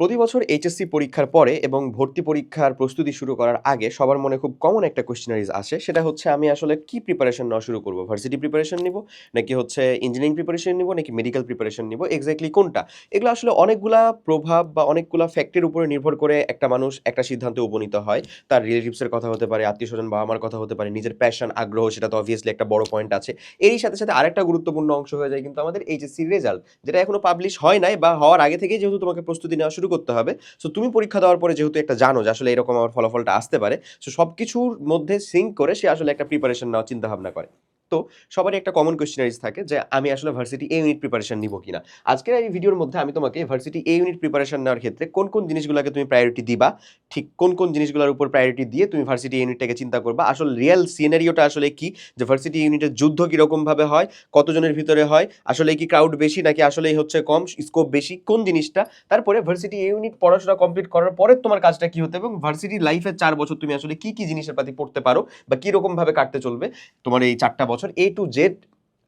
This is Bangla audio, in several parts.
প্রতি বছর এইচএসসি পরীক্ষার পরে এবং ভর্তি পরীক্ষার প্রস্তুতি শুরু করার আগে সবার মনে খুব কমন একটা কোশ্চেনারিজ আসে। সেটা হচ্ছে, আমি আসলে কি প্রিপারেশন নেওয়া শুরু করব? ভার্সিটি প্রিপারেশন নিব? নাকি হচ্ছে ইঞ্জিনিয়ারিং প্রিপারেশন নিব? নাকি মেডিকেল প্রিপারেশন নিব? এক্স্যাক্টলি কোনটা? এগুলো আসলে অনেকগুলা প্রভাব বা অনেকগুলা ফ্যাক্টের উপরে নির্ভর করে একটা মানুষ একটা সিদ্ধান্তে উপনীত হয়। তার রিলেটিভসের কথা হতে পারে আত্মীয় স্বজন বাবা মার কথা হতে পারে, নিজের প্যাশন আগ্রহ, সেটা তো অবভিয়াসলি একটা বড় পয়েন্ট আছে। এরই সাথে সাথে আরেকটা গুরুত্বপূর্ণ অংশ হয়ে যায় কিন্তু আমাদের এইচএসসির রেজাল্ট যেটা এখনও পাবলিশ হয় নাই বা হওয়ার আগে থেকেই যেহেতু তোমাকে প্রস্তুতি নেওয়া শুরু করতে হবে। সো তুমি পরীক্ষা দেওয়ার পরে যেহেতু একটা জানো যে আসলে এরকম আমার ফলাফলটা আসতে পারে সো সব কিছুর মধ্যে সিঙ্ক করে সে আসলে একটা প্রিপারেশন নেওয়ার চিন্তাভাবনা করে। তো সবারই একটা কমন কোয়েশ্চেনারিজ থাকে যে আমি আসলে ভার্সিটি এ ইউনিট প্রিপারেশন নিব কিনা। আজকের এই ভিডিওর মধ্যে আমি তোমাকে ভার্সিটি এ ইউনিট প্রিপারেশন নেওয়ার ক্ষেত্রে কোন কোন জিনিসগুলোকে তুমি প্রায়োরিটি দিবা, ঠিক কোন কোন জিনিসগুলোর উপর প্রায়োরিটি দিয়ে তুমি ভার্সিটি ইউনিটটাকে চিন্তা করবা, আসলে রিয়েল সিনারিওটা আসলে কি, যে ভার্সিটি ইউনিটের যুদ্ধ কীরকম ভাবে হয়, কতজনের ভিতরে হয়, আসলে কি ক্রাউড বেশি নাকি আসলেই হচ্ছে কম স্কোপ বেশি, কোন জিনিসটা, তারপরে ভার্সিটি এ ইউনিট পড়াশোনা কমপ্লিট করার পরে তোমার কাজটা কি হতে এবং ভার্সিটি লাইফের চার বছর তুমি আসলে কি কি জিনিসের প্রতি পড়তে পারো বা কীরকম ভাবে কাটতে চলবে, তোমার এই চারটা বছর এ টু জেড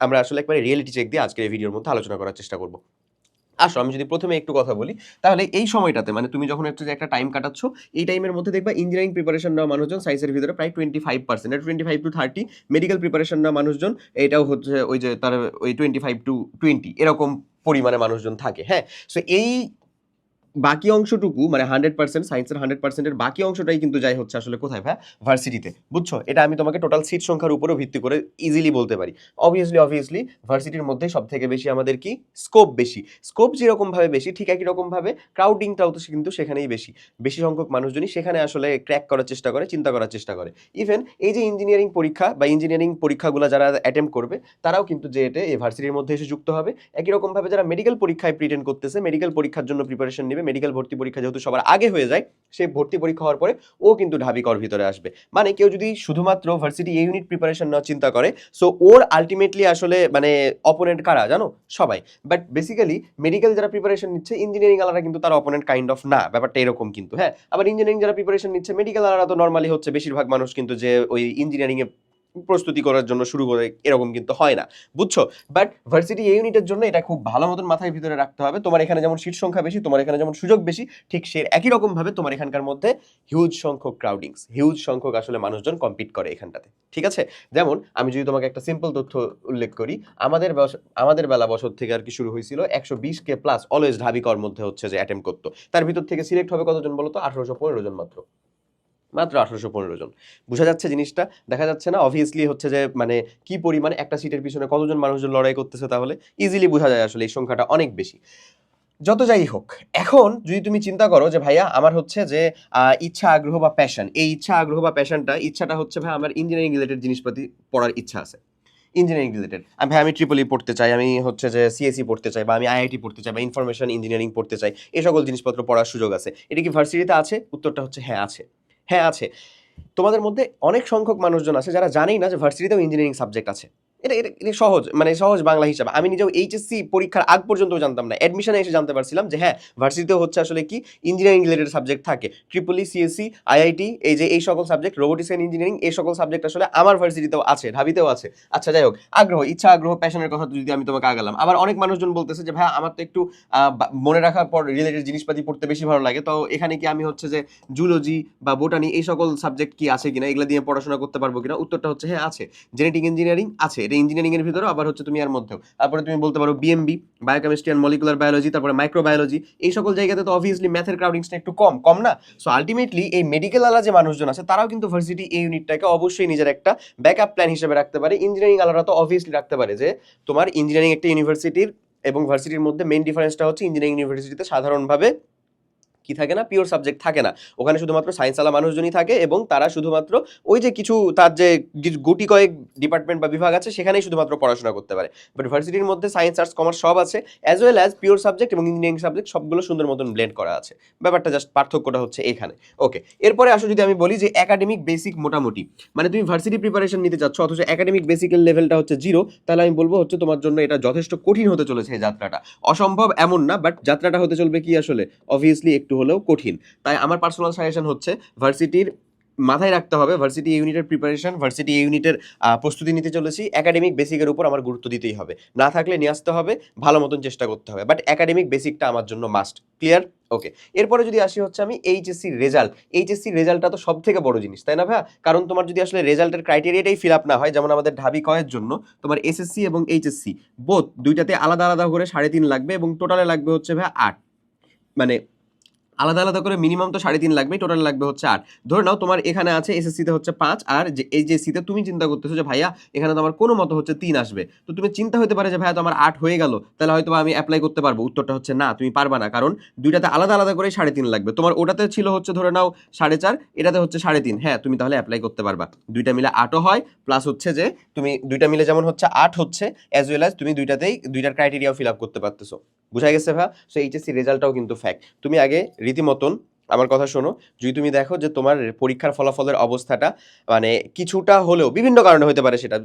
আমরা আসলে একবারে রিয়েলিটি চেক দিয়ে আজকের এই ভিডিওর মধ্যে আলোচনা করার চেষ্টা করব। আসো, আমি যদি প্রথমে একটু কথা বলি, তাহলে এই সময়টাতে মানে তুমি যখন হচ্ছে যে একটা টাইম কাটাচ্ছ, এই টাইমের মধ্যে দেখবা ইঞ্জিনিয়ারিং প্রিপারেশন নেওয়া মানুষজন সায়েন্সের ভিতরে প্রায় twenty five percent twenty five to thirty medical preparation নেওয়া মানুষজন, এটাও হচ্ছে ওই যে তার ওই টোয়েন্টি ফাইভ টু টোয়েন্টি এরকম পরিমাণে মানুষজন থাকে হ্যাঁ? সো এই বাকি অংশটুকু মানে হান্ড্রেড পার্সেন্ট সায়েন্সের হান্ড্রেড পার্সেন্টের বাকি অংশটাই কিন্তু যাই হচ্ছে আসলে কোথায় ভাই? ভার্সিটিতে বুঝছ? এটা আমি তোমাকে টোটাল সিট সংখ্যার উপরেও ভিত্তি করে ইজিলি বলতে পারি। অবভিয়াসলি অবভিয়াসলি ভার্সিটির মধ্যে সব থেকে বেশি আমাদের কি? স্কোপ বেশি। স্কোপ যেরকমভাবে বেশি, ঠিক একই রকমভাবে ক্রাউডিংটাও তো কিন্তু সেখানেই বেশি। বেশি সংখ্যক মানুষজনই সেখানে আসলে ক্র্যাক করার চেষ্টা করে, চিন্তা করার চেষ্টা করে। ইভেন এই যে ইঞ্জিনিয়ারিং পরীক্ষা বা ইঞ্জিনিয়ারিং পরীক্ষাগুলো যারা অ্যাটেম্প করবে, তারাও কিন্তু যে এটা এই ভার্সিটির মধ্যে এসে যুক্ত হবে। একই রকমভাবে যারা মেডিকেল পরীক্ষায় প্রিটেন্ড করতেছে মেডিকেল পরীক্ষার জন্য প্রিপারেশন নেবে মেডিকেল ভর্তি পরীক্ষা যেহেতু সবার আগে হয়ে যায় সেই ভর্তি পরীক্ষা হওয়ার পরে ও কিন্তু ঢাবিকর ভিতরে আসবে। মানে কেউ যদি শুধুমাত্র ভার্সিটি এ ইউনিট প্রিপারেশন নেওয়ার চিন্তা করে সো ওর আলটিমেটলি আসলে মানে অপোনেন্ট কারা জানো? সবাই। বাট বেসিক্যালি মেডিকেল যারা প্রিপারেশন নিচ্ছে ইঞ্জিনিয়ারিং আলারা কিন্তু তার অপোনেন্ট কাইন্ড অফ না। ব্যাপারটা এরকম কিন্তু হ্যাঁ? আবার ইঞ্জিনিয়ারিং যারা প্রিপারেশন নিচ্ছে মেডিকেল আলারা তো নর্মালি হচ্ছে বেশিরভাগ মানুষ কিন্তু যে ওই ইঞ্জিনিয়ারিং এ প্রস্তুতি করার জন্য শুরু করে এরকম কিন্তু হয় না। বুঝছ? বাট ভার্সিটি এই ইউনিটের জন্য এটা খুব ভালো মতন মাথায় ভিতরে রাখতে হবে। তোমার এখানে যেমন সিট সংখ্যা বেশি, তোমার এখানে যেমন সুযোগ বেশি, ঠিক সে একই রকম ভাবে তোমার এখানকার মধ্যে হিউজ সংখ্যক ক্রাউডিংস হিউজ সংখ্যক আসলে মানুষজন কম্পিট করে এখানটাতে। ঠিক আছে? যেমন আমি যদি তোমাকে একটা সিম্পল তথ্য উল্লেখ করি, আমাদের আমাদের বেলা বছর থেকে আর কি শুরু হয়েছিল, একশো বিশ কে প্লাস অলওয়েজ ঢাবিকর মধ্যে হচ্ছে যে অ্যাটেম্প করতো। তার ভিতর থেকে সিলেক্ট হবে কতজন বলতো? আঠারোশো পনেরো জন মাত্র। মাত্র আঠারোশো পনেরো জন। বোঝা যাচ্ছে জিনিসটা, দেখা যাচ্ছে না অবভিয়াসলি হচ্ছে যে মানে কি পরিমাণে একটা সিটের পিছনে কতজন মানুষজন লড়াই করতেছে তাহলে? ইজিলি বোঝা যায় আসলে এই সংখ্যাটা অনেক বেশি। যত যাই হোক, এখন যদি তুমি চিন্তা করো যে, ভাইয়া, আমার হচ্ছে যে ইচ্ছা, আগ্রহ বা প্যাশন এই ইচ্ছা, আগ্রহ বা প্যাশনটা ইচ্ছাটা হচ্ছে ভাই আমার ইঞ্জিনিয়ারিং রিলেটেড জিনিসপাতি পড়ার ইচ্ছা আছে। ইঞ্জিনিয়ারিং রিলেটেড আমি ভাই আমি ট্রিপলি পড়তে চাই, আমি হচ্ছে যে সিএসসি পড়তে চাই বা আমি আইআইটি পড়তে চাই বা ইনফরমেশন ইঞ্জিনিয়ারিং পড়তে চাই এই সকল জিনিসপত্র পড়ার সুযোগ আছে। এটা কি ভার্সিটিতে আছে? উত্তরটা হচ্ছে হ্যাঁ আছে। হ্যাঁ আছে। তোমাদের মধ্যে অনেক সংখ্যক মানুষজন আছে যারা জানেই না যে ভার্সিটিতেও ইঞ্জিনিয়ারিং সাবজেক্ট আছে। এটা এটা সহজ মানে সহজ বাংলা হিসাবে। আমি নিজেও এইচএসসি পরীক্ষার আগ পর্যন্ত জানতাম না। অ্যাডমিশনে এসে জানতে পারছিলাম যে হ্যাঁ ভার্সিটিতেও হচ্ছে আসলে কি? ইঞ্জিনিয়ারিং রিলেটেড সাবজেক্ট থাকে। ট্রিপলি সিএসসি আইআইটি এই যে, এই সকল সাবজেক্ট রোবোটিক্স অ্যান্ড ইঞ্জিনিয়ারিং এই সকল সাবজেক্ট আসলে আমার ভার্সিটিতেও আছে, ঢাবিতেও আছে। আচ্ছা যাই হোক, আগ্রহ, ইচ্ছা, আগ্রহ প্যাশনের কথা যদি আমি তোমাকে আগালাম। আবার অনেক মানুষজন বলতেছে যে ভাই আমার তো একটু মনে রাখার পর রিলেটেড জিনিসপাতি পড়তে বেশি ভালো লাগে। তো এখানে কি আমি হচ্ছে যে জুলজি বা বোটানি এই সকল সাবজেক্ট কি আছে কিনা, এগুলো দিয়ে পড়াশোনা করতে পারব কিনা? উত্তরটা হচ্ছে হ্যাঁ আছে। জেনেটিক ইঞ্জিনিয়ারিং আছে এটা ইঞ্জিনিয়ারিং এর ভিতরে আবার হচ্ছে তুমি এর মধ্যেও। তারপরে তুমি বলতে পারো BMB biochemistry and molecular biology তারপরে মাইক্রোবায়োলজি এই সকল জায়গাতে তো অবভিয়াসলি ম্যাথের ক্রাউডিংসটা একটু কম কম না? সো আলটিমেটলি এই মেডিকেল আলা যে মানুষজন আছে, তারাও কিন্তু ভার্সিটি এই ইউনিটটাকে অবশ্যই নিজের একটা ব্যাকআপ প্ল্যান হিসেবে রাখতে পারে। ইঞ্জিনিয়ারিং আলারা তো অবভিয়াসলি রাখতে পারে যে, তোমার ইঞ্জিনিয়ারিং একটা ইউনিভার্সিটির এবং ভার্সিটির মধ্যে মেইন ডিফারেন্সটা হচ্ছে ইঞ্জিনিয়ারিং ইউনিভার্সিটিতে সাধারণভাবে কি থাকে না? পিওর সাবজেক্ট থাকে না। ওখানে শুধুমাত্র সায়েন্স আলা মানুষজনই থাকে এবং তারা শুধুমাত্র ওই যে কিছু তার যে গুটি কয়েক ডিপার্টমেন্ট বা বিভাগ আছে, সেখানেই শুধুমাত্র পড়াশোনা করতে পারে। বাট ভার্সিটির মধ্যে সায়েন্স আর্টস কমার্স সব আছে as well as pure subject এবং ইঞ্জিনিয়ারিং সাবজেক্ট সবগুলো সুন্দর মতন ব্লেন্ড করা আছে। ব্যাপারটা জাস্ট পার্থক্যটা হচ্ছে এখানে। ওকে এরপরে আসো যদি আমি বলি যে একাডেমিক বেসিক মোটামুটি। মানে তুমি ভার্সিটি প্রিপারেশন নিতে যাচ্ছ অথচ একাডেমিক বেসিকের লেভেলটা হচ্ছে জিরো তাহলে আমি বলব হচ্ছে তোমার জন্য এটা যথেষ্ট কঠিন হতে চলেছে এই যাত্রাটা। অসম্ভব এমন না বাট যাত্রাটা হতে চলবে কি আসলে? অবভিয়াসলি একটু হলেও কঠিন। তাই আমার পার্সোনাল সাজেশন হচ্ছে ভার্সিটির মাথায় রাখতে হবে ভার্সিটি ইউনিটের প্রিপারেশন ভার্সিটি ইউনিটের প্রস্তুতি নিতে চলেছি। একাডেমিক বেসিকের উপর আমার গুরুত্ব দিতেই হবে। না থাকলে নিয়ে আসতে হবে, ভালো মতন চেষ্টা করতে হবে। বাট একাডেমিক বেসিকটা আমার জন্য মাস্ট ক্লিয়ার ওকে এরপরে যদি আসি হচ্ছে আমি এইচএসসি রেজাল্ট এইচএসসি রেজাল্টটা তো সব থেকে বড় জিনিস, তাই না ভাইয়া? কারণ তোমার যদি আসলে রেজাল্টের ক্রাইটেরিয়াটাই ফিল আপ না হয়, যেমন আমাদের ঢাবি কয়ের জন্য, তোমার এসএসসি এবং এইচএসসি বোধ দুইটাতে আলাদা আলাদা করে সাড়ে তিন লাগবে এবং টোটালে লাগবে হচ্ছে ভাইয়া আট। মানে আলাদা আলাদা করে মিনিমাম তো সাড়ে তিন লাগবে টোটাল লাগবে হচ্ছে আট। ধরে নাও তোমার এখানে আছে এসএসসিতে হচ্ছে পাঁচ, আর যে এই যে সিতে তুমি চিন্তা করতেছো যে ভাইয়া, এখানে তো আমার কোনো মতো হচ্ছে তিন আসবে। তো তুমি চিন্তা হতে পারে যে ভাইয়া তো আমার আট হয়ে গেল, তাহলে হয়তো আমি অ্যাপ্লাই করতে পারব। উত্তরটা হচ্ছে না, তুমি পারবা না, কারণ দুইটাতে আলাদা আলাদা করে সাড়ে তিন লাগবে। তোমার ওটাতে ছিল হচ্ছে ধরে নাও সাড়ে চার, এটাতে হচ্ছে সাড়ে তিন। হ্যাঁ তুমি তাহলে অ্যাপ্লাই করতে পারবা। দুইটা মিলে আটও হয় প্লাস হচ্ছে যে তুমি দুইটা মিলে যেমন হচ্ছে আট হচ্ছে অ্যাজ ওয়েল অ্যাজ তুমি দুইটাতেই, দুইটার ক্রাইটেরিয়াও ফিল আপ করতে পারতেছো। বুঝা গেছে ভা সো এইচএসসি রেজাল্টটাও কিন্তু ফ্যাক্ট তুমি আগে রীতিমতন আমার কথা শোনো, যদি তুমি দেখো যে তোমার পরীক্ষার ফলাফলের অবস্থাটা মানে কিছুটা হলেও, বিভিন্ন কারণে হতে পারে সেটা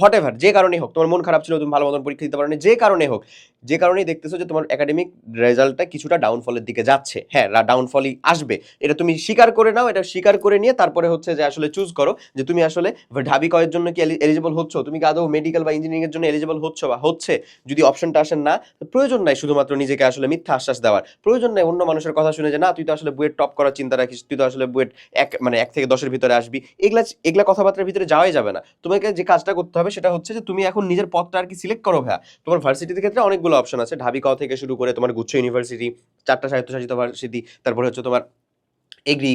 হট এভার যে কারণে হোক, তোমার মন খারাপ ছিল, তুমি ভালো মতন পরীক্ষা দিতে পারো যে কারণে হোক, যে কারণেই দেখতেছো যে তোমার একাডেমিক রেজাল্টটা কিছুটা ডাউনফলের দিকে যাচ্ছে। হ্যাঁ ডাউনফলই আসবে। এটা তুমি স্বীকার করে নাও, এটা স্বীকার করে নিয়ে তারপরে হচ্ছে যে আসলে চুজ করো যে তুমি আসলে ঢাবি কয়ের জন্য কি এলিজিবল হচ্ছ? তুমি কি আদৌ মেডিকেল বা ইঞ্জিনিয়ারিং এর জন্য এলিজিবল হচ্ছ বা হচ্ছে? যদি অপশনটা আসেন না প্রয়োজন নাই শুধুমাত্র নিজেকে আসলে মিথ্যা আশ্বাস দেওয়ার। প্রয়োজন নাই অন্য মানুষের কথা শুনে যে, না, তুই তো আসলে টপ করার চিন্তা রাখিস, তুই তো আসলে বুয়েট এক মানে এক থেকে দশের ভিতরে আসবি। এগুলা এগুলা কথাবার্তার ভিতরে যাওয়াই যাবে না। তোমাকে যে কাজটা করতে হবে সেটা হচ্ছে যে তুমি এখন নিজের পথটা আর কি সিলেক্ট করো ভাইয়া। তোমার ভার্সিটির ক্ষেত্রে অনেকগুলো অপশন আছে। ঢাবি ক থেকে শুরু করে তোমার গুচ্ছ ইউনিভার্সিটি চারটা স্বায়ত্তশাসিত ভার্সিটি তারপরে হচ্ছে তোমার এগ্রি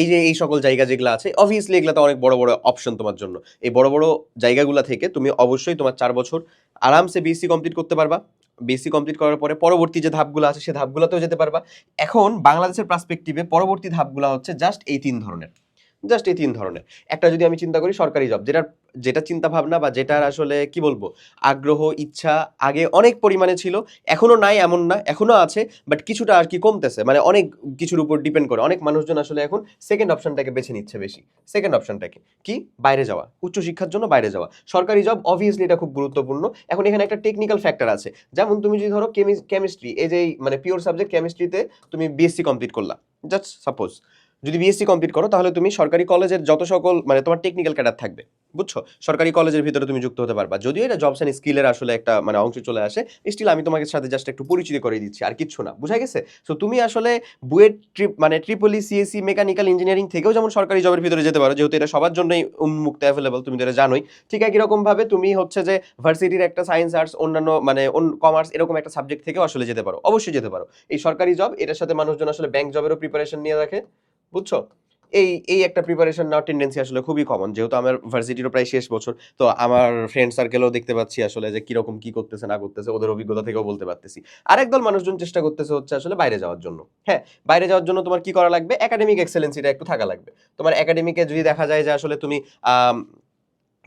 এই যে, এই সকল জায়গা যেগুলো আছে অবভিয়াসলি এগুলো তো অনেক বড় বড় অপশন তোমার জন্য। এই বড় বড় জায়গাগুলো থেকে তুমি অবশ্যই তোমার চার বছর আরামসে বিএসসি কমপ্লিট করতে পারবা। বিএসসি কমপ্লিট করার পরে পরবর্তী যে ধাপগুলো আছে, সে ধাপগুলোতেও যেতে পারবা। এখন বাংলাদেশের পার্সপেক্টিভে পরবর্তী ধাপগুলো হচ্ছে জাস্ট এই তিন ধরনের। জাস্ট এই তিন ধরনের। একটা যদি আমি চিন্তা করি, সরকারি জব যেটার, যেটা চিন্তা ভাবনা বা যেটার আসলে কি বলব, আগ্রহ, ইচ্ছা আগে অনেক পরিমাণে ছিল, এখনও নাই, এমন না, এখনও আছে বাট কিছুটা আর কি কমতেছে। মানে অনেক কিছুর উপর ডিপেন্ড করে। অনেক মানুষজন আসলে এখন সেকেন্ড অপশনটাকে বেছে নিচ্ছে বেশি। সেকেন্ড অপশনটাকে কি? বাইরে যাওয়া। উচ্চশিক্ষার জন্য বাইরে যাওয়া। সরকারি জব অবভিয়াসলি এটা খুব গুরুত্বপূর্ণ। এখন এখানে একটা টেকনিক্যাল ফ্যাক্টর আছে। যেমন তুমি যদি ধরো কেমিস্ট্রি এই যে মানে পিওর সাবজেক্ট কেমিস্ট্রিতে তুমি বিএসসি কমপ্লিট করলা। জাস্ট সাপোজ যদি বিএসসি কমপ্লিট করো, তাহলে তুমি সরকারি কলেজের যত সকল মানে তোমার টেকনিক্যাল ক্যাডার থাকবে, বুঝছ? সরকারি কলেজের ভিতরে তুমি যুক্ত হতে পারবা। যদিও এটা জবস অ্যান্ড স্কিলের আসলে একটা মানে অংশ চলে আসে স্টিল আমি তোমাকে সাথে জাস্ট একটু পরিচিত করে দিচ্ছি, আর কিচ্ছু না, বুঝা গেছে? সো তুমি আসলে বুয়েট ট্রিপ মানে triple E CSC mechanical engineering থেকেও যেমন সরকারি জবের ভিতরে যেতে পারো, যেহেতু এটা সবার জন্যই উন্মুক্ত অ্যাভেলেবল তুমি তো এটা জানোই, ঠিক একই রকম ভাবে তুমি হচ্ছে যে ভার্সিটির একটা সায়েন্স আর্টস অন্যান্য মানে কমার্স এরকম একটা সাবজেক্ট থেকেও আসলে যেতে পারো, অবশ্যই যেতে পারো। এই সরকারি জব এটার সাথে মানুষজন আসলে ব্যাংক জবেরও প্রিপারেশন নিয়ে রাখে বুঝছ? এই এই একটা প্রিপারেশন নেওয়ার টেন্ডেন্সি আসলে খুবই কমন যেহেতু আমার ভার্সিটিরও প্রায় শেষ বছর, তো আমার ফ্রেন্ড সার্কেলও দেখতে পাচ্ছি আসলে যে কীরকম কি করতেছে, না করতেছে, ওদের অভিজ্ঞতা থেকেও বলতে পারতেছি। আরেক দল মানুষজন চেষ্টা করতেছে হচ্ছে আসলে বাইরে যাওয়ার জন্য। হ্যাঁ বাইরে যাওয়ার জন্য তোমার কি করা লাগবে? একাডেমিক এক্সেলেন্সিটা একটু থাকা লাগবে। তোমার একাডেমিকে যদি দেখা যায় যে আসলে তুমি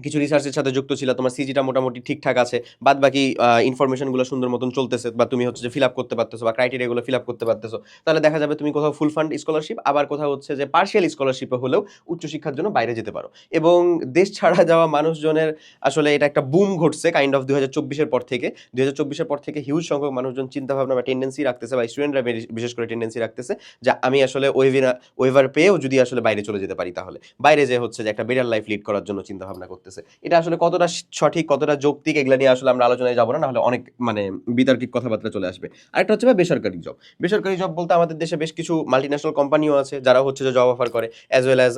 কিছু রিসার্চের সাথে যুক্ত ছিল, তোমার সিজিটা মোটামুটি ঠিকঠাক আছে বাদ বাকি ইনফরমেশনগুলো সুন্দর মতন চলতেছে, বা তুমি হচ্ছে যে ফিল আপ করতে পারতেছো, বা ক্রাইটেরিয়াগুলো ফিল আপ করতে পারতেছো, তাহলে দেখা যাবে তুমি কোথাও ফুল ফান্ড স্কলারশিপ আবার কোথাও হচ্ছে যে পার্শিয়াল স্কলারশিপে হলেও উচ্চশিক্ষার জন্য বাইরে যেতে পারো। এবং দেশ ছাড়া যাওয়া মানুষজনের আসলে এটা একটা বুম ঘটছে কাইন্ড অফ দুই চব্বিশের পর থেকে। দুই হাজার চব্বিশের পর থেকে হিউজ সংখ্যক মানুষজন চিন্তা ভাবনা বা টেন্ডেন্সি রাখতেছে, বা স্টুডেন্টরা বিশেষ করে টেন্ডেন্সি রাখতেছে যে আমি আসলে ওয়েভিনা ওয়েভার পেয়েও যদি আসলে বাইরে চলে যেতে পারি তাহলে। বাইরে যে হচ্ছে যে একটা বেটার লাইফ লিড করার জন্য চিন্তা ভাবনা করতেছে। এটা আসলে কতটা সঠিক, কতটা যৌক্তিক এগুলা নিয়ে আসলে আমরা আলোচনায় যাব না, নাহলে অনেক মানে বিতর্কিক কথাবার্তা চলে আসবে। আরেকটা হচ্ছে বেসরকারি জব বেসরকারি জব বলতে আমাদের দেশে বেশ কিছু মাল্টিন্যাশনাল কোম্পানিও আছে, যারা হচ্ছে যে জব অফার করে। অ্যাজ ওয়েল অ্যাজ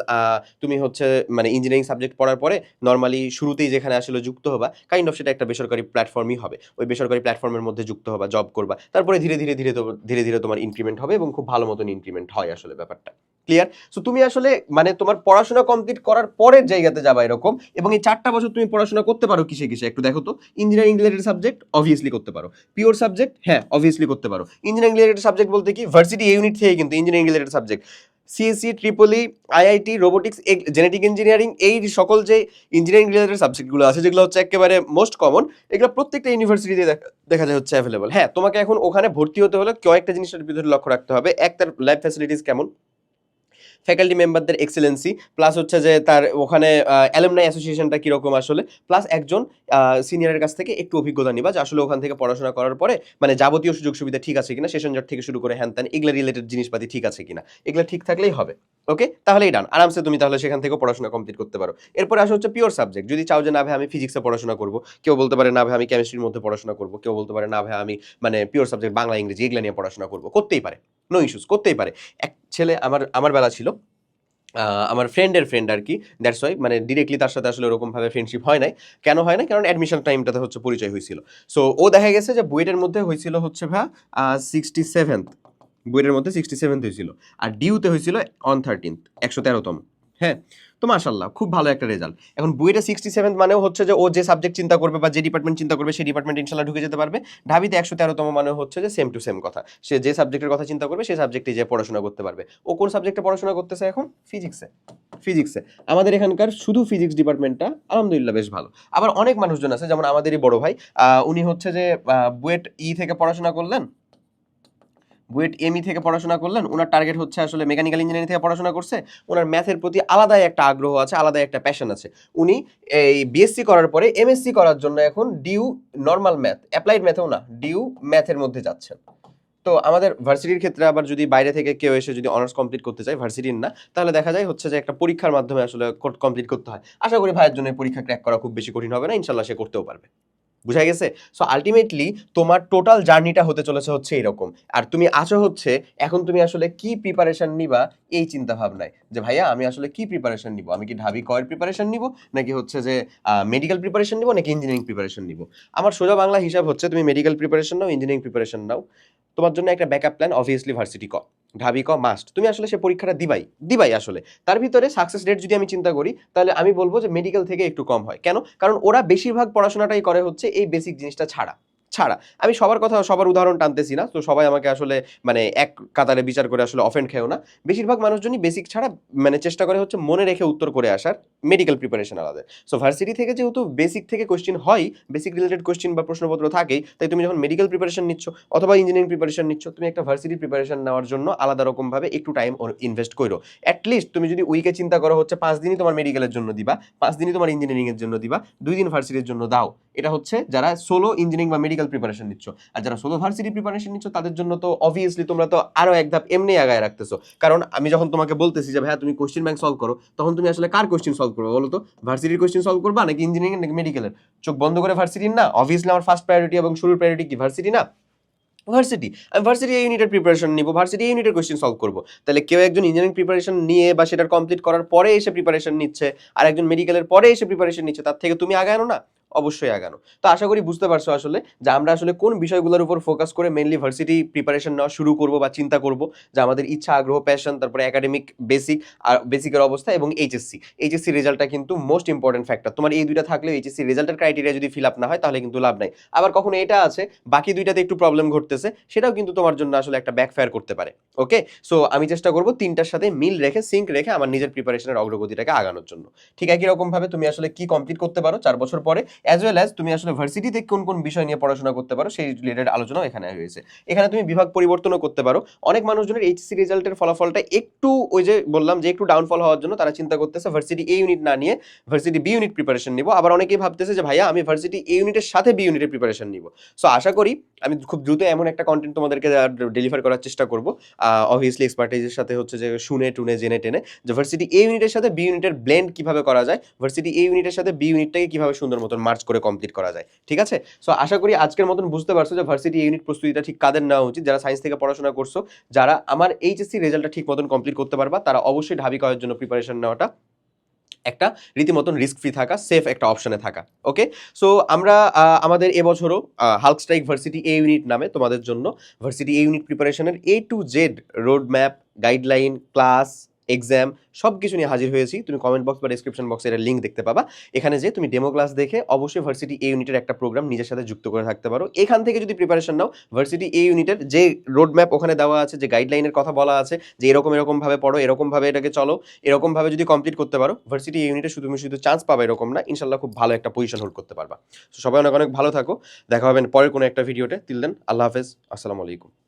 তুমি হচ্ছে মানে ইঞ্জিনিয়ারিং সাবজেক্ট পড়ার পরে নর্মালি শুরুতেই যেখানে আসলে যুক্ত হবা কাইন্ড অফ সেটা একটা বেসরকারি প্ল্যাটফর্মই হবে। ওই বেসরকারি প্ল্যাটফর্মের মধ্যে যুক্ত হবা জব করবা। তারপরে ধীরে ধীরে ধীরে ধীরে ধীরে তোমার ইনক্রিমেন্ট হবে এবং খুব ভালো মতন ইনক্রিমেন্ট হয় আসলে ব্যাপারটা। ক্লিয়ার সো তুমি আসলে মানে তোমার পড়াশোনা কমপ্লিট করার পরের জায়গাতে যাবা এরকম, এবং এই চারটা বছর তুমি পড়াশোনা করতে পারো কিসে কিসে? একটু দেখো তো। ইঞ্জিনিয়ারিং রিলেটেড সাবজেক্ট অবভিয়াসলি করতে পারো। পিওর সাবজেক্ট হ্যাঁ অবভিয়াসলি করতে পারো। ইঞ্জিনিয়ারিং রিলেটেড সাবজেক্ট বলতে কি ভার্সিটি ইউনিট থেকে কিন্তু engineering related subject CSC triple E IIT robotics genetic engineering এই সকল যে ইঞ্জিনিয়ারিং রিলেটেড সাবজেক্টগুলো আছে, যেগুলো হচ্ছে একেবারে মোস্ট কমন এগুলো প্রত্যেকটা ইউনিভার্সিটিতে দেখা যায় হচ্ছে অ্যাভেলেবল হ্যাঁ তোমাকে এখন ওখানে ভর্তি হতে হলে কয়েকটা জিনিসের ভিতরে লক্ষ্য রাখতে হবে। এক, তার ল্যাব ফ্যাসিলিটিস কেমন? ফ্যাকাল্টি মেম্বারদের এক্সেলেন্সি প্লাস হচ্ছে যে তার ওখানে অ্যালুমনাই অ্যাসোসিয়েশনটা কীরকম আসলে প্লাস একজন সিনিয়রের কাছ থেকে একটু অভিজ্ঞতা নিবা যে আসলে ওখান থেকে পড়াশোনা করার পরে মানে যাবতীয় সুযোগ সুবিধা ঠিক আছে কিনা সেশন জট থেকে শুরু করে হ্যান ত্যান, এগুলো রিলেটেড জিনিসপাতি ঠিক আছে কিনা, এগুলো ঠিক থাকলেই হবে ওকে তাহলেই ডান আরামসে তুমি তাহলে সেখান থেকে পড়াশোনা কমপ্লিট করতে পারো। এরপরে আসা হচ্ছে পিওর সাবজেক্ট যদি চাও যে না ভাই আমি ফিজিক্সে পড়াশোনা করব, কেউ বলতে পারে না ভাই আমি কেমিস্ট্রির মধ্যে পড়াশোনা করব, কেউ বলতে পারে না ভাই আমি মানে পিওর সাবজেক্ট বাংলা, ইংরেজি, এগুলো নিয়ে পড়াশোনা করব, করতেই পারে। নো ইস্যুস করতেই পারে। এক ছেলে আমার আমার বেলা ছিল। আমার ফ্রেন্ডের ফ্রেন্ড আর কি দ্যাটস ওয়াই মানে ডিরেক্টলি তার সাথে আসলে ওরকমভাবে ফ্রেন্ডশিপ হয় নাই। কেন হয় না কারণ অ্যাডমিশন টাইমটাতে হচ্ছে পরিচয় হয়েছিল। সো ও দেখা গেছে যে বুয়েটের মধ্যে হয়েছিল হচ্ছে ভা সিক্সটি সেভেন্থ বুয়েটের মধ্যে সিক্সটি সেভেন্থ হয়েছিল। আর ডিউতে হয়েছিল অন থার্টিন্থ একশো তেরোতম। হ্যাঁ তো মাশাল্লাহ খুব ভালো একটা রেজাল্ট এখন বুয়েটে সিক্সটি সেভেন মানেও হচ্ছে যে ও যে সাবজেক্ট চিন্তা করবে বা যে ডিপার্টমেন্ট চিন্তা করবে, সেই ডিপার্টমেন্ট ইনশাল্লাহ ঢুকে যেতে পারবে। ঢাবিতে একশো তেরোতম মানে হচ্ছে যে সেম টু সেম কথা। সে যে সাবজেক্টের কথা চিন্তা করবে, সেই সাবজেক্টে যে পড়াশোনা করতে পারবে। ও কোন সাবজেক্টে পড়াশোনা করতেছে এখন? ফিজিক্সে ফিজিক্সে আমাদের এখানকার শুধু ফিজিক্স ডিপার্টমেন্টটা আলহামদুলিল্লাহ বেশ ভালো। আবার অনেক মানুষজন আছে, যেমন আমাদেরই বড় ভাই উনি হচ্ছে যে বুয়েট ই থেকে পড়াশোনা করলেন বুয়েট এমই থেকে পড়াশোনা করলেন ওনার টার্গেট হচ্ছে আসলে মেকানিক্যাল ইঞ্জিনিয়ারিং থেকে পড়াশোনা করছে ওনার ম্যাথের প্রতি আলাদাই একটা আগ্রহ আছে, আলাদাই একটা প্যাশন আছে। উনি এই বিএসসি করার পরে এমএসসি করার জন্য এখন ডিউ নর্মাল ম্যাথ অ্যাপ্লাইড ম্যাথেও না ডিউ ম্যাথের মধ্যে যাচ্ছেন। তো আমাদের ভার্সিটির ক্ষেত্রে আবার যদি বাইরে থেকে কেউ এসে যদি অনার্স কমপ্লিট করতে চায় ভার্সিটির না, তাহলে দেখা যায় হচ্ছে যে একটা পরীক্ষার মাধ্যমে আসলে কমপ্লিট করতে হয়। আশা করি ভাইয়ের জন্য পরীক্ষা ক্র্যাক করা খুব বেশি কঠিন হবে না ইনশাল্লাহ সে করতেও পারবে। বুঝা গেছে? সো আলটিমেটলি তোমার টোটাল জার্নিটা হতে চলেছে হচ্ছে এরকম। আর তুমি আছো হচ্ছে, এখন তুমি আসলে কি প্রিপারেশন নিবা এই চিন্তা ভাবনায় যে ভাইয়া, আমি আসলে কি প্রিপারেশন নিব? আমি কি ঢাবি কয়ের প্রিপারেশন নিব? নাকি হচ্ছে যে মেডিকেল প্রিপারেশন নিব? নাকি ইঞ্জিনিয়ারিং প্রিপারেশন নিব? আমার সোজা বাংলা হিসাব হচ্ছে, তুমি মেডিকেল প্রিপারেশন নাও ইঞ্জিনিয়ারিং প্রিপারেশন নাও। তোমার জন্য একটা ব্যাকআপ প্ল্যান অবভিয়াসলি ভার্সিটি ক। ঢাবি ক মাস্ট তুমি আসলে সে পরীক্ষাটা দিবাই দিবাই আসলে। তার ভিতরে সাকসেস রেট যদি আমি চিন্তা করি, তাহলে আমি বলব যে মেডিকেল থেকে একটু কম হয়। কেন? কারণ ওরা বেশিরভাগ পড়াশোনাটাই করে হচ্ছে এই বেসিক জিনিসটা ছাড়া। ছাড়া। আমি সবার কথা, সবার উদাহরণ টানতেছি না, তো সবাই আমাকে আসলে মানে এক কাতারে বিচার করে আসলে অফেন্ড খেও না। বেশিরভাগ মানুষজনই বেসিক ছাড়া মানে চেষ্টা করে হচ্ছে মনে রেখে উত্তর করে আসার মেডিকেল প্রিপারেশন আলাদা। সো ভার্সিটি থেকে যেহেতু বেসিক থেকে কোশ্চিন হয় বেসিক রিলেটেড কোশ্চিন বা প্রশ্নপত্র থাকেই, তাই তুমি যখন মেডিকেল প্রিপারেশন নিচ্ছ অথবা ইঞ্জিনিয়ারিং প্রিপারেশন নিচ্ছ, তুমি একটা ভার্সিটি প্রিপারেশন নেওয়ার জন্য আলাদা রকমভাবে একটু টাইম ইনভেস্ট করো। অ্যাটলিস্ট তুমি যদি উইকে চিন্তা করো হচ্ছে পাঁচ দিনই তোমার মেডিকেলের জন্য দিবা, পাঁচ দিনই তোমার ইঞ্জিনিয়ারিং এর জন্য দিবা, দুই দিন ভার্সিটির জন্য দাও। এটা হচ্ছে যারা সোলো ইঞ্জিনিয়ারিং বা মেডিকেল প্রিপারেশন নিচ্ছ। আর যারা সোলো ভার্সিটি প্রিপারেশন নিচ্ছ, তাদের জন্য তো অবভিয়াসলি তোমরা তো আরও এক ধাপ এমনি আগায় রাখতেছো। কারণ আমি যখন তোমাকে বলতেছি যে, ভাইয়া, তুমি কোশ্চেন ব্যাংক সলভ করো, তখন তুমি আসলে কার কোশ্চেন সলভ করবে বলো তো? ভার্সিটির কোশ্চেন সলভ করবা নাকি ইঞ্জিনিয়ারিং নাকি মেডিকেলের চোখ বন্ধ করে ভার্সিটির না? অবভিয়াসলি আমার ফার্স্ট প্রায়োরিটি এবং শুরুর প্রায়োরিটি কি? ভার্সিটি না? ভার্সিটি আমি ভার্সিটি এই ইউনিটের প্রিপারেশন নিব ভার্সিটি এই ইউনিটের কোশ্চেন সলভ করব। তাহলে কেউ একজন ইঞ্জিনিয়ারিং প্রিপারেশন নিয়ে বা সেটার কমপ্লিট করার পরে এসে প্রিপারেশন নিচ্ছে আর একজন মেডিকেলের পরে এসে প্রিপারেশন নিচ্ছে, তার থেকে তুমি আগানো না? অবশ্যই আগানো। তো আশা করি বুঝতে পারছ আসলে যে আমরা আসলে কোন বিষয়গুলোর উপর ফোকাস করে মেনলি ভার্সিটি প্রিপারেশন নেওয়া শুরু করব বা চিন্তা করব যে আমাদের ইচ্ছা, আগ্রহ প্যাশন তারপরে একাডেমিক বেসিক আর বেসিকের অবস্থা এবং এইচএসসি এইচএসসি রেজাল্টটা কিন্তু মোস্ট ইম্পর্টেন্ট ফ্যাক্টর তোমার এই দুইটা থাকলে এইচএসসি রেজাল্টের ক্রাইটেরিয়া যদি ফিল আপ না হয়, তাহলে কিন্তু লাভ নাই। আবার কখনো এটা আছে, বাকি দুইটাতে একটু প্রবলেম ঘটতেছে, সেটাও কিন্তু তোমার জন্য আসলে একটা ব্যাকফায়ার করতে পারে। ওকে সো আমি চেষ্টা করব তিনটার সাথে মিল রেখে সিঙ্ক রেখে আমার নিজের প্রিপারেশনের অগ্রগতিটাকে আগানোর জন্য। ঠিক একই রকম ভাবে তুমি আসলে কি কমপ্লিট করতে পারো, চার বছর পরে অ্যাজ ওয়েল অ্যাজ তুমি আসলে ভার্সিটিতে কোন কোন বিষয় নিয়ে পড়াশোনা করতে পারো, সেই রিলেটেড আলোচনাও এখানে হয়েছে। এখানে তুমি বিভাগ পরিবর্তনও করতে পারো। অনেক মানুষজনের এইচসি রেজাল্টের ফলাফলটা একটু ওই যে বললাম যে একটু ডাউনফল হওয়ার জন্য তারা চিন্তা করতেছে ভার্সিটি এ ইউনিট না নিয়ে ভার্সিটি বি ইউনিট প্রিপারেশন নিব। আবার অনেকেই ভাবতেছে যে ভাইয়া আমি ভার্সিটি এ ইউনিটের সাথে বি ইউনিটের প্রিপারেশন নিব। সো আশা করি আমি খুব দ্রুত এমন একটা কন্টেন্ট তোমাদেরকে ডেলিভার করার চেষ্টা করব। অবভিয়াসলি এক্সপার্টাইজের সাথে হচ্ছে যে শুনে, টুনে, জেনে, টেনে যে ভার্সিটি এ ইউনিটের সাথে বি ইউনিটের ব্লেন্ড কীভাবে করা যায় ভার্সিটি এ ইউনিটের সাথে বি ইউনিটটাকে কীভাবে সুন্দর মতন মার্চ করে কমপ্লিট করা যায়, ঠিক আছে? সো আশা করি আজকের মতন বুঝতে পারছ যে ভার্সিটি ইউনিট প্রস্তুতিটা ঠিক কাদের নেওয়া উচিত, যারা সায়েন্স থেকে পড়াশোনা করছ, যারা আমার এইচএসসি রেজাল্টটা ঠিক মতন কমপ্লিট করতে পারবা, তারা অবশ্যই ঢাবি করার জন্য প্রিপারেশন নেওয়াটা একটা রীতিমতন রিস্ক ফ্রি থাকা সেফ একটা অপশনে থাকা ওকে সো আমরা আমাদের এবছরও hulk strike varsity A unit নামে তোমাদের জন্য ভার্সিটি এ ইউনিট প্রিপারেশনের A to Z road map guideline class exam সব কিছু নিয়ে হাজির হয়েছি। তুমি কমেন্ট বক্স বা ডিসক্রিপশন বক্সে এর লিঙ্ক দেখতে পাবা। এখানে যে তুমি ডেমো ক্লাস দেখে অবশ্যই ভার্সিটি এ ইউনিটের একটা প্রোগ্রাম নিজের সাথে যুক্ত করে থাকতে পারো। এখান থেকে যদি প্রিপারেশন নাও ভার্সিটি এ ইউনিটের যে রোড ম্যাপ ওখানে দেওয়া আছে, যে গাইডলাইনের কথা বলা আছে, যে এরকম এরকমভাবে পড়ো এরকমভাবে এটাকে চলো এরকমভাবে যদি কমপ্লিট করতে পারো ভার্সিটি এ ইউনিটে শুধু তুমি শুধু চান্স পাবে এরকম না ইনশাল্লাহ খুব ভালো একটা পজিশন হোল্ড করতে পারবা। সবাই অনেক অনেক ভালো থাকো। দেখা হবে পরের কোনো একটা ভিডিওতে তিল দেন আল্লাহ হাফেজ। আসসালামু আলাইকুম।